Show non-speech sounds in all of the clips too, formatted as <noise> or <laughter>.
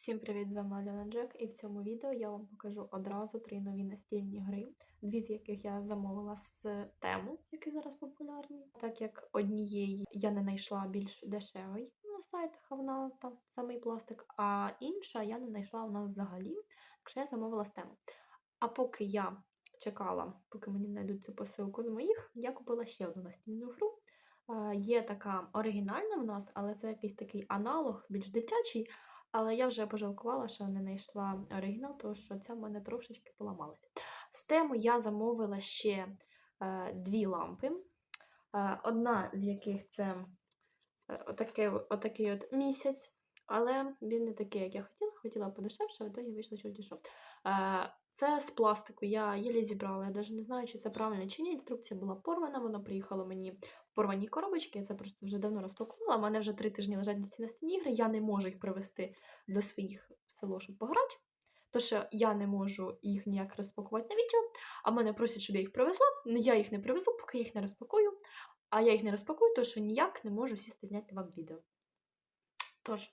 Всім привіт! З вами Альона Джек, і в цьому відео я вам покажу одразу три нові настільні гри, дві з яких я замовила з тему, який зараз популярний. Так як однієї я не знайшла більш дешевий на сайтах, а вона там самий пластик, а інша я не знайшла у нас взагалі, якщо я замовила з тему. А поки я чекала, поки мені знайдуть цю посилку з моїх, я купила ще одну настільну гру. Е, Є така оригінальна в нас, але це якийсь такий аналог, більш дитячий. Але я вже пожалкувала, що не знайшла оригінал, тому що ця в мене трошечки поламалася. З тему я замовила ще е, дві лампи. Е, одна з яких це е, отакий, отакий от місяць, але він не такий, як я хотіла. Хотіла подешевше, а то я вийшло, що дійшов. Е, це з пластику, я єлі зібрала. Я навіть не знаю, чи це правильно чи ні. Інструкція була порвана, вона приїхала мені в порваній коробочці. Я це просто вже давно розпакувала. У мене вже три тижні лежать ці настільні ігри. Я не можу їх привезти до своїх в село, щоб пограти. Тому що я не можу їх ніяк розпакувати на відео, а мене просять, щоб я їх привезла. Ну я їх не привезу, поки я їх не розпакую. А я їх не розпакую, тому що ніяк не можу сісти зняти вам відео. Тож,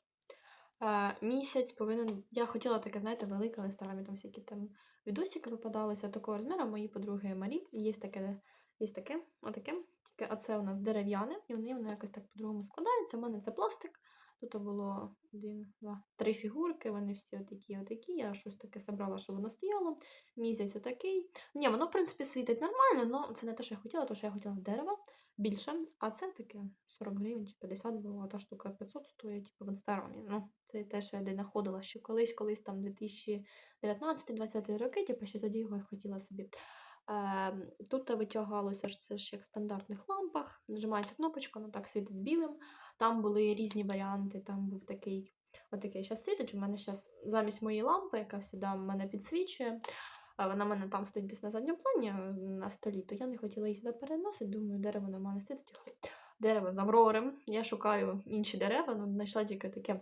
е, місяць повинен. Я хотіла таке, знаєте, велике, але старами там всякі там відосики випадалися такого розміру. Мої подруги Марі. Є таке, є таке, отаке. Тільки оце у нас дерев'яне, і вони воно якось так по-другому складаються. У мене це пластик. Тут було один, два, три фігурки, вони всі отакі, отакі. Я щось таке забрала, щоб воно стояло. Місяць отакий. Ні, воно, в принципі, світить нормально, але це не те, що я хотіла, тому що я хотіла дерево більше. А це таке 40 гривень чи 50 було, а та штука 500 стоїть, типу, в інстаграмі. Ну, це те, що я де знаходила, що колись, колись там 2019-2020 роки, типу, що тоді його хотіла собі. Е, Тут витягалося ж це ж як в стандартних лампах. Нажимається кнопочка, воно так світить білим. Там були різні варіанти. Там був такий, отакий зараз світить. У мене зараз замість моєї лампи, яка завжди мене підсвічує. Вона в мене там стоїть десь на задньому плані е, на столі, то я не хотіла її сюди переносити. Думаю, дерево нормально світить. Дерево з Аврорем. Я шукаю інші дерева, ну знайшла тільки таке.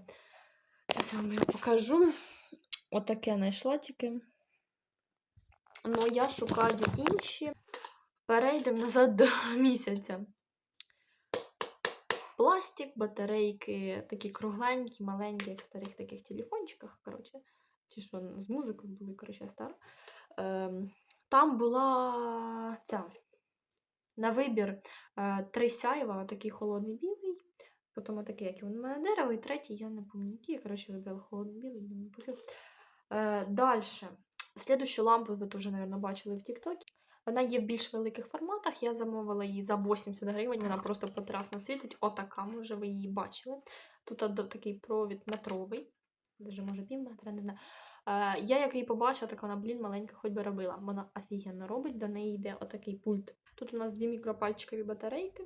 Я вам покажу. Отаке знайшла тільки. Ну, я шукаю інші. Перейдемо назад до <laughs> місяця. Пластик, батарейки, такі кругленькі, маленькі, як в старих таких телефончиках. Коротше, ті, що з музикою були, коротше, стара. Ем, там була ця на вибір е, три сяйва, такий холодний білий, потім такий, як у мене дерево, і третій, я не пам'ятаю, який. Я коротше, вибрала холодний білий, пофіг. Е, Далі. Слідущу лампу ви теж, мабуть, бачили в Тіктокі. Вона є в більш великих форматах. Я замовила її за 80 гривень, вона просто прекрасно світить. Отака, може, ви її бачили. Тут такий провід метровий, даже може пів метра, не знаю. Е, я як її побачила, так вона, блін, маленька, хоч би робила. Вона офігенно робить, до неї йде отакий пульт. Тут у нас дві мікропальчикові батарейки.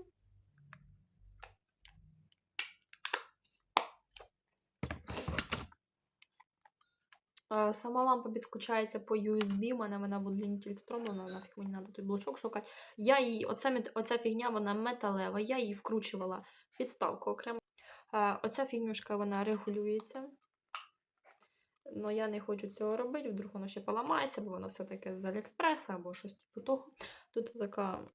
Сама лампа підключається по USB, у мене вона в удлінитель встромлена, нафіг мені треба той блочок шукати. Я її, оця, оця фігня, вона металева, я її вкручувала в підставку окремо. Оця фігнюшка, вона регулюється. Ну, я не хочу цього робити, вдруг воно ще поламається, бо воно все таке з Аліекспреса або щось типу того. Тут така.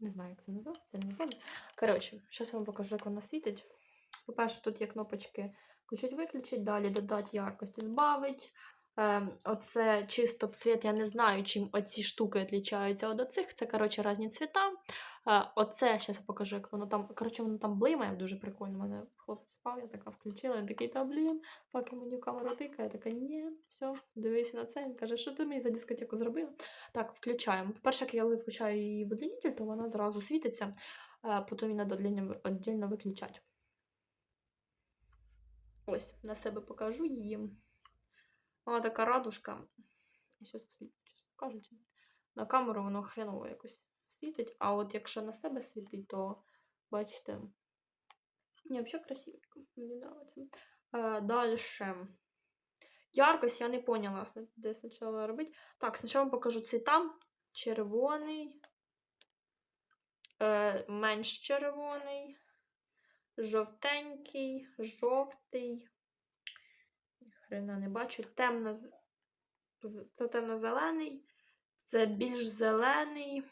Не знаю, як це називається, не пам'ятаю. Коротше, зараз я вам покажу, як вона світить. По-перше, тут є кнопочки включить-виключить, далі додати яркості, збавить. Ем, оце чисто цвіт, я не знаю, чим оці штуки відрізняються від оцих. Це, коротше, різні цвіта. Е, оце, зараз я покажу, як воно там. Коротше, воно там блимає дуже прикольно. У мене хлопець спав, я така включила, він такий, та блін, поки мені в камеру тикає, я така, ні, все, дивися на це. Він каже, що ти мені за дискотеку зробила? Так, включаємо. По-перше, як я включаю її в удлінитель, то вона зразу світиться, е, потім її треба віддільно виключати. Ось, на себе покажу її. Вона така радужка. Я щас, чесно кажучи, на камеру воно хреново якось світить, а от якщо на себе світить, то бачите. Ні, взагалі красивенько. Мені подобається. Е, Далі. Яркость я не поняла, де спочатку робити. Так, спочатку покажу цвіта. Червоний, е, менш червоний, жовтенький, жовтий. Хрена не бачу. Темно, це темно-зелений, це більш зелений,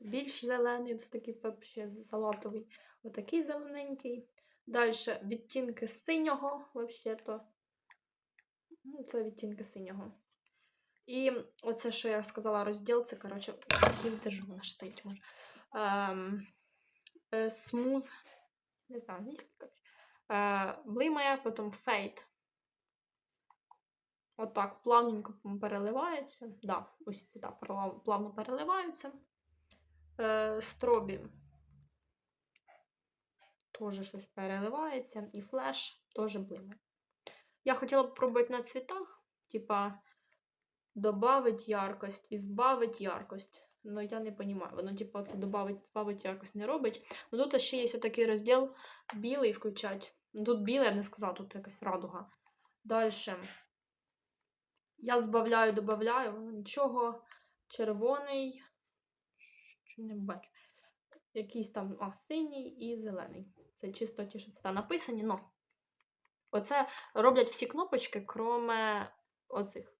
більш зелений, це такий взагалі салатовий. Отакий зелененький, Далі відтінки синього, взагалі-то. Ну, це відтінки синього. І оце, що я сказала, розділ, це, коротше, держу вона стоїть може. Ем, е, смуз, не знаю, англійський, коротше. Е, блимає, потім фейт. Отак, плавненько переливається. Да, ось ці так, плавно переливаються. Е, стробі теж щось переливається. І флеш теж блимає. Я хотіла б пробувати на цвітах, типа добавить яркость і збавить яркость. Ну, я не розумію. Воно, типа, це добавить, збавить яркость не робить. Ну тут ще є такий розділ білий включать. Ну, Тут білий, я б не сказала, тут якась радуга. Далі. Я збавляю, додаю, воно нічого. Червоний. Що не бачу. Якийсь там а, синій і зелений. Це чисто ті, що це написані, но. Оце роблять всі кнопочки, кроме оцих.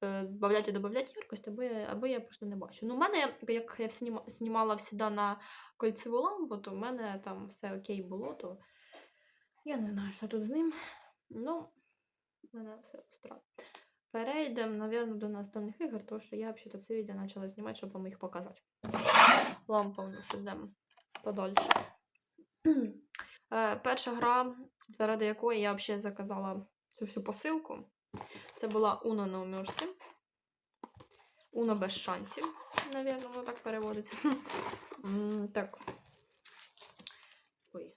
Е, Добавлять і додавати яркость, або я, або я просто не бачу. Ну, у мене, як я знімала всіда на кольцеву лампу, то в мене там все окей було, то я не знаю, що тут з ним. Ну, в мене все устроїть. Перейдемо, напевно, до наступних ігор, тому що я взагалі це відео почала знімати, щоб вам їх показати. Лампа у нас ідемо подольше. Е, Перша гра, заради якої я взагалі заказала цю всю посилку, це була Uno No Mercy. Uno без шансів, напевно, воно так переводиться. <laughs> Так. Ой.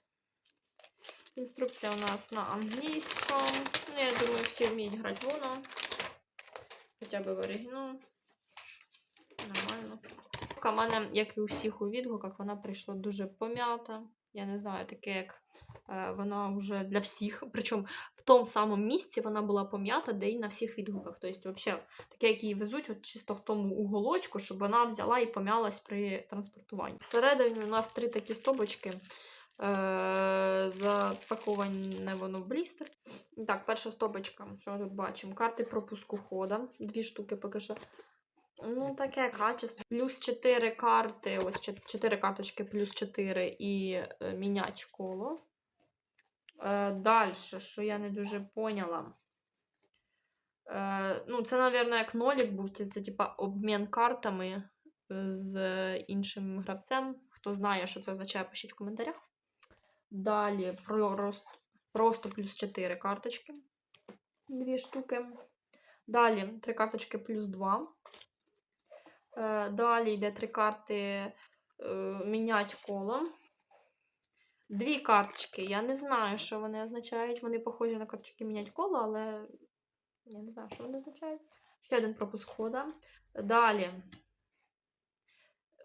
Інструкція у нас на англійському. Ну, я думаю, всі вміють грати в Uno. Хоча б в оригінал. Нормально. У мене, як і у всіх у відгуках, вона прийшла дуже пом'ята. Я не знаю, таке, як вона вже для всіх. Причому в тому самому місці вона була пом'ята, де і на всіх відгуках. Тобто, взагалі, таке, як її везуть, от чисто в тому уголочку, щоб вона взяла і пом'ялась при транспортуванні. Всередині у нас три такі стопочки. Е, запаковане воно в блістер. Так, перша стопочка, що ми тут бачимо? Карти пропуску хода. Дві штуки поки що. Ну, таке качество. Плюс 4 карти, ось 4 карточки, плюс 4 і е, мінять коло. Е, Далі, що я не дуже поняла. Е, ну, це, мабуть, як нолік був, це, це типа обмін картами з іншим гравцем. Хто знає, що це означає, пишіть в коментарях. Далі просто, просто плюс 4 карточки. Дві штуки. Далі три карточки плюс 2. Е, Далі йде три карти е, мінять коло. Дві карточки. Я не знаю, що вони означають. Вони похожі на карточки мінять коло, але я не знаю, що вони означають. Ще один пропуск хода. Далі.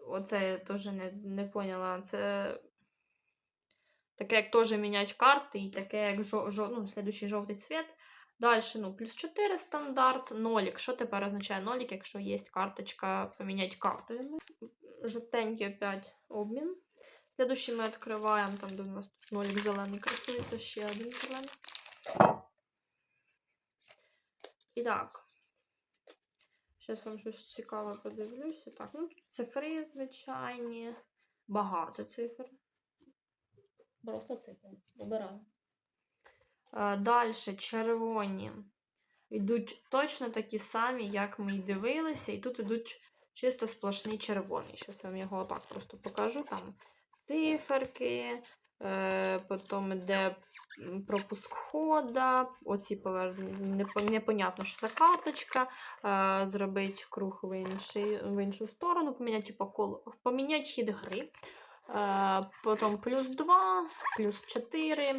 Оце я теж не, не поняла. Це таке, як теж мінять карти, і таке, як жо, жо, ну, слідуючий жовтий цвіт. Далі, ну, плюс 4 стандарт, нолік. Що тепер означає нолік, якщо є карточка поміняти карти? Жовтенький опять обмін. Следующий ми відкриваємо, там, де у нас тут нолік зелений красується, ще один зелений. І так. Зараз вам щось цікаве подивлюся. Так, ну, цифри звичайні. Багато цифр. Просто цифри. Обираємо. Далі червоні. Йдуть точно такі самі, як ми й дивилися, і тут йдуть чисто сплошний червоний. Зараз я вам його отак просто покажу. Там циферки, е, потім йде пропуск хода, оці повернення, непонятно, що за карточка, е, зробити круг в, інший, в іншу сторону, поміняти типу, поміняти хід гри. Е, потім плюс 2, плюс 4,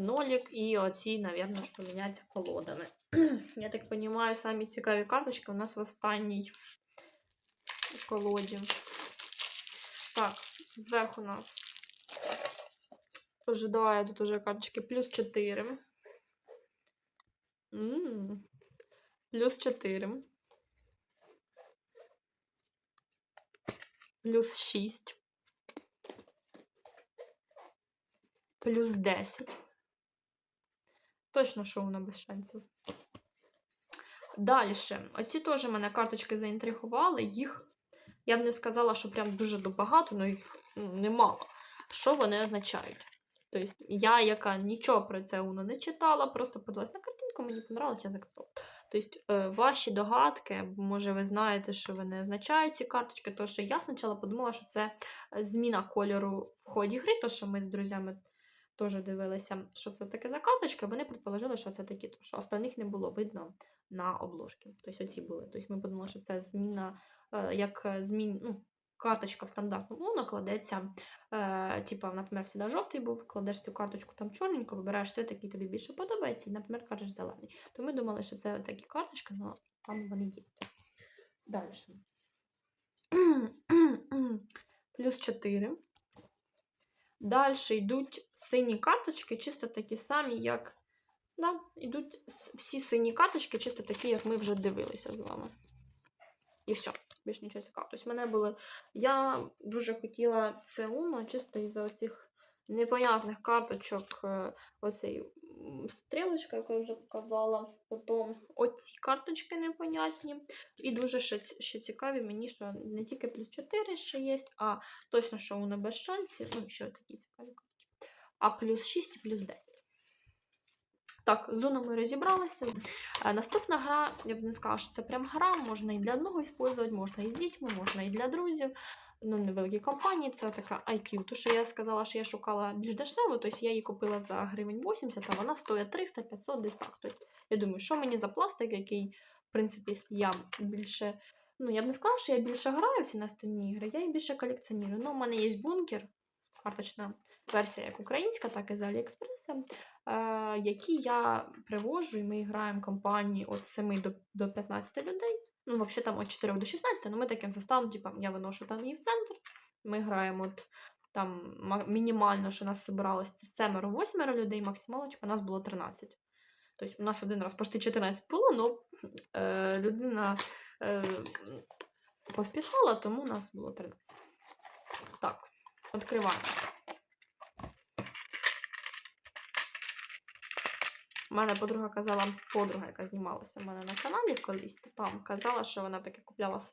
нолік і оці, мабуть, ж поміняться колодами. <clears throat> Я так розумію, самі цікаві карточки у нас в останній колоді. Так, зверху у нас ожидає тут уже карточки плюс 4. М -м. Плюс 4. Плюс 6. Плюс 10. Точно, що вона без шансів. Далі. Оці теж мене карточки заінтригували. Їх, я б не сказала, що прям дуже багато, але їх ну, немало. Що вони означають? Тобто я, яка нічого про це Уно не читала, просто подивилась на картинку, мені понравилося, я заказала. Тобто, е, ваші догадки, може, ви знаєте, що вони означають ці карточки, то що я спочатку подумала, що це зміна кольору в ході гри, то що ми з друзями теж дивилися, що це таке за карточки, вони предположили, що це такі, то що остальних не було видно на обложці. Тобто оці були. Тобто ми подумали, що це зміна, як е, змін, ну, карточка в стандартну луну кладеться, е, типа, наприклад, всегда жовтий був, кладеш цю карточку там чорненько, вибираєш світ, який тобі більше подобається, і, наприклад, кажеш зелений. То ми думали, що це такі карточки, але там вони є. Далі. <clears throat> Плюс 4. Далі йдуть сині карточки, чисто такі самі, як. Да, йдуть всі сині карточки, чисто такі, як ми вже дивилися з вами. І все, більш нічого цікавого. Тобто мене були. Я дуже хотіла це Уно, чисто із-за оцих непонятних карточок. е, Оцей стрілочка, яку я вже показала. Потім оці карточки непонятні. І дуже ще, ще цікаві мені, що не тільки плюс 4 ще є, а точно, що Уно без шансів. Ну, ще такі цікаві карточки. А плюс 6 і плюс 10. Так, з Уно ми розібралися. Е, Наступна гра, я б не сказала, що це прям гра, можна і для одного використовувати, можна і з дітьми, можна і для друзів. Ну, невеликі компанії, це така IQ. То, що я сказала, що я шукала більш дешево, тобто я її купила за гривень 80, а вона стоїть 300-500 десь так. Тобто, я думаю, що мені за пластик, який, в принципі, я більше. Ну, я б не сказала, що я більше граю всі настільні ігри, я їх більше колекціоную. Ну, у мене є бункер, карточна версія як українська, так і з Аліекспреса, е, які я привожу, і ми граємо компанії від 7 до, до 15 людей. Ну, взагалі там від 4 до 16, але ми таким составом, типа, я виношу там її в центр. Ми граємо от там мінімально, що нас зібралося 7-8 людей, максималочка, нас було 13. Тобто у нас один раз почти 14 було, але людина е, поспішала, тому у нас було 13. Так, відкриваємо. У мене подруга казала, подруга, яка знімалася в мене на каналі колись, там казала, що вона таке купляла з-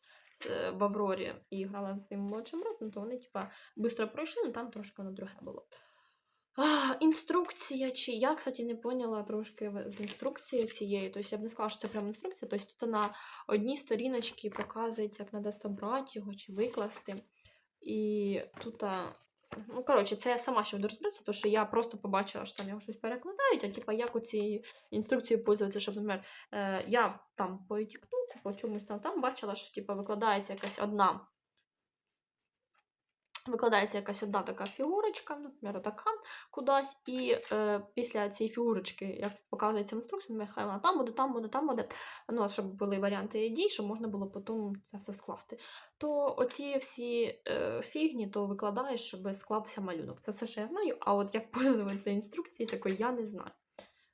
в Аврорі і грала з своїм молодшим братом, то вони, типа, швидко пройшли, але там трошки воно друге було. А, інструкція, чи я, кстати, не поняла трошки з інструкцією цією. Тобто я б не сказала, що це прямо інструкція. Тобто тут на одній сторіночці показується, як треба собрати його чи викласти. І тут, ну, коротше, це я сама ще буду розбиратися, тому що я просто побачила, що там його щось перекладають, а типа як оцією інструкцією пользуватися, щоб, наприклад, е, я там по TikTok, по чомусь там, там бачила, що типа викладається якась одна. Викладається якась одна така фігурочка, наприклад, така кудись, і е, після цієї фігурочки, як показується в інструкції, нехай вона там буде, там буде, там буде. Ну, щоб були варіанти дій, щоб можна було потім це все скласти. То оці всі е, фігні, то викладаєш, щоб склався малюнок. Це все, що я знаю, а от як пользуватися інструкцією, такої я не знаю.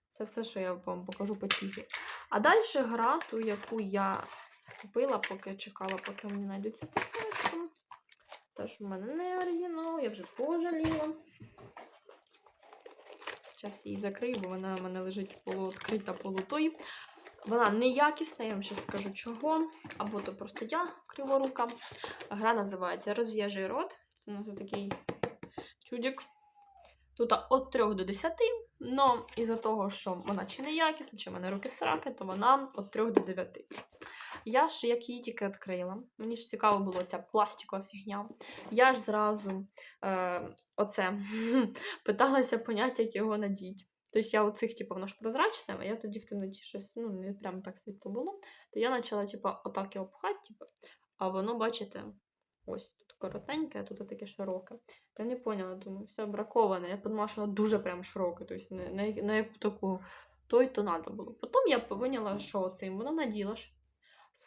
Це все, що я вам покажу по цій грі. А далі гра, ту, яку я купила, поки чекала, поки мені знайдуть цю посилочку. Теж у мене не оригінал, я вже пожаліла. Зараз її закрию, бо вона в мене лежить полуоткрита полутой. Вона неякісна, я вам ще скажу чого. Або то просто я криворука. Гра називається Розв'яжи рот. Це у нас такий чудик. Тут від 3 до 10, але із-за того, що вона чи неякісна, чи в мене руки сраки, то вона від 3 до 9. Я ж як її тільки відкрила. Мені ж цікаво було ця пластикова фігня. Я ж зразу е, оце <laughs> питалася поняти, як його надіть. Тобто я оцих, типу, воно ж прозрачне, а я тоді в темноті щось ну, не прям так світло було. То я почала, типу, отак його пхати, типу, а воно, бачите, ось тут коротеньке, а тут таке широке. Я не поняла, думаю, все браковане. Я подумала, що воно дуже прям широке, тобто на, на, на яку таку той то треба було. Потім я поняла, що цим воно наділа ж.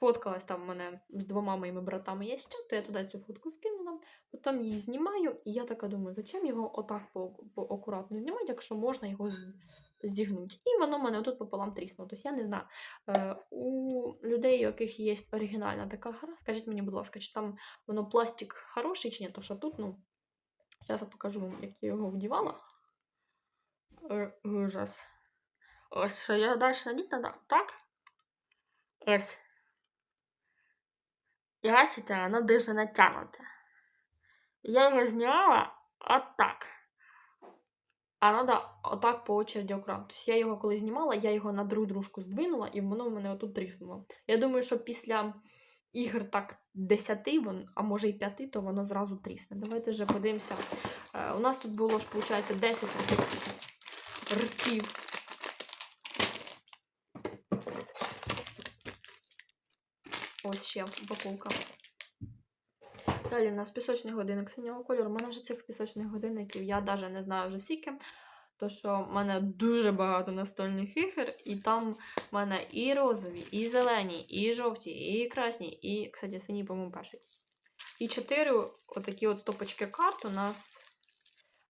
Сфоткалась там мене з двома моїми братами є ще, то я туди цю фотку скинула, потім її знімаю, і я така думаю, зачем його отак акуратно знімати, якщо можна його зігнути. І воно мене отут пополам тріснуло. Тобто я не знаю. Е, у людей, у яких є оригінальна така гра, скажіть мені, будь ласка, чи там воно пластик хороший чи ні, то що тут, ну, зараз я покажу вам, як я його вдівала. Е, ужас. Ось, я далі надіть надам, так? Ось. І бачите, воно дуже натягнуте. Я його зняла от а треба отак по очереді окремо. Тобто я його коли знімала, я його на другу дружку здвинула, і воно в мене отут тріснуло. Я думаю, що після ігор так 10, а може і 5, то воно зразу трісне. Давайте вже подивимося. Е, у нас тут було ж, виходить, 10 ртів. Ось ще упаковка. Далі у нас пісочний годинник синього кольору. У мене вже цих пісочних годинників я навіть не знаю вже скільки. То що в мене дуже багато настольних ігор, і там в мене і розові, і зелені, і жовті, і красні, і, кстати, синій, по-моєму, перший. І чотири отакі от стопочки карт у нас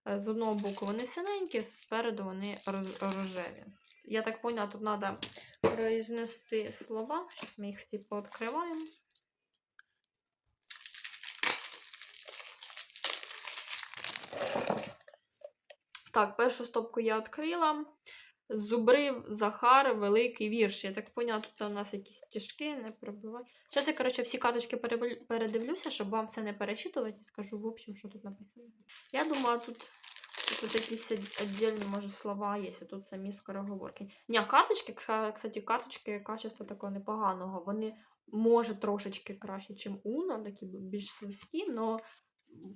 з одного боку вони синенькі, спереду вони рожеві. Я так поняла, тут треба произнести слова. Зараз ми їх всі пооткриваємо. Так, першу стопку я відкрила. Зубрив Захар, великий вірш. Я так поняла, тут у нас якісь тяжкі, не пробивай. Зараз я, коротше, всі карточки передивлюся, щоб вам все не перечитувати і скажу в общем, що тут написано. Я думаю, тут, тут якісь віддільні, може, слова є, а тут самі скороговорки. Ні, карточки, кстати, карточки качества такого непоганого. Вони може трошечки краще, ніж Uno, такі більш слизькі, але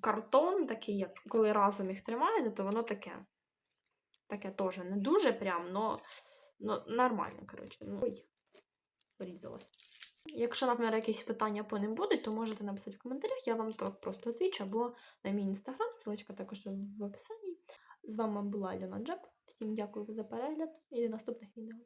картон такий, як коли разом їх тримаєте, то воно таке. Таке теж не дуже прям, но, но нормально, коротше. Ну, ой, порізалась. Якщо, наприклад, якісь питання по ним будуть, то можете написати в коментарях, я вам так просто відвічу, або на мій інстаграм, ссылочка також в описанні. З вами була Альона Джеб. Всім дякую за перегляд і до наступних відео.